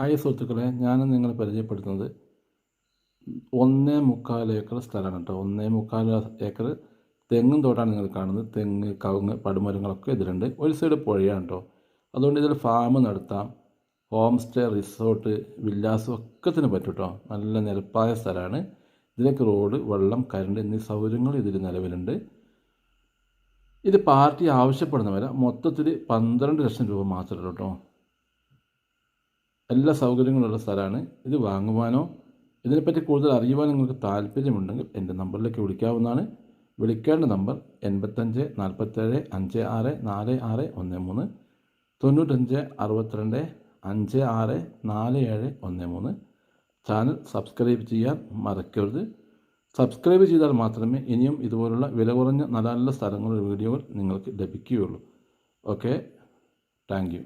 Hi സുഹൃത്തുക്കളെ ഞാൻ നിങ്ങളെ പരിചയപ്പെടുത്തുന്നത് ഒന്നേ മുക്കാൽ ഏക്കർ സ്ഥലമാണ് കേട്ടോ. ഒന്നേ മുക്കാൽ ഏക്കർ തെങ്ങും തോട്ടാണ് നിങ്ങൾ കാണുന്നത്. തെങ്ങ് കവുങ്ങ് പടുമരങ്ങളൊക്കെ ഇതിലുണ്ട്. ഒരു സൈഡ് പുഴയാണ് കേട്ടോ. അതുകൊണ്ട് ഇതിൽ ഫാം നടത്താം. ഹോം സ്റ്റേ റിസോർട്ട് വില്ലാസും ഒക്കെ തന്നെ പറ്റും കേട്ടോ. നല്ല നിരപ്പായ സ്ഥലമാണ്. ഇതിലേക്ക് റോഡ് വെള്ളം കരണ്ട് എന്നീ സൗകര്യങ്ങൾ ഇതിൽ നിലവിലുണ്ട്. ഇത് പാർട്ടി ആവശ്യപ്പെടുന്നവരെ മൊത്തത്തിൽ പന്ത്രണ്ട് ലക്ഷം രൂപ മാത്രമേ ഉള്ളൂ കേട്ടോ. എല്ലാ സൗകര്യങ്ങളുള്ള സ്ഥലമാണ്. ഇത് വാങ്ങുവാനോ ഇതിനെപ്പറ്റി കൂടുതൽ അറിയുവാൻ നിങ്ങൾക്ക് താല്പര്യമുണ്ടെങ്കിൽ എന്റെ നമ്പറിലേക്ക് വിളിക്കാവുന്നതാണ്. വിളിക്കേണ്ട നമ്പർ എൺപത്തഞ്ച് നാൽപ്പത്തേഴ് അഞ്ച് ആറ് നാല് ആറ് ഒന്ന് മൂന്ന് തൊണ്ണൂറ്റഞ്ച് അറുപത്തിരണ്ട് അഞ്ച് ആറ് നാല് ഏഴ് ഒന്ന് മൂന്ന്. ചാനൽ സബ്സ്ക്രൈബ് ചെയ്യാൻ മറക്കരുത്. സബ്സ്ക്രൈബ് ചെയ്താൽ മാത്രമേ ഇനിയും ഇതുപോലുള്ള വില കുറഞ്ഞ നല്ല നല്ല സ്ഥലങ്ങളുടെ വീഡിയോകൾ നിങ്ങൾക്ക് ലഭിക്കുകയുള്ളൂ. ഓക്കെ. താങ്ക്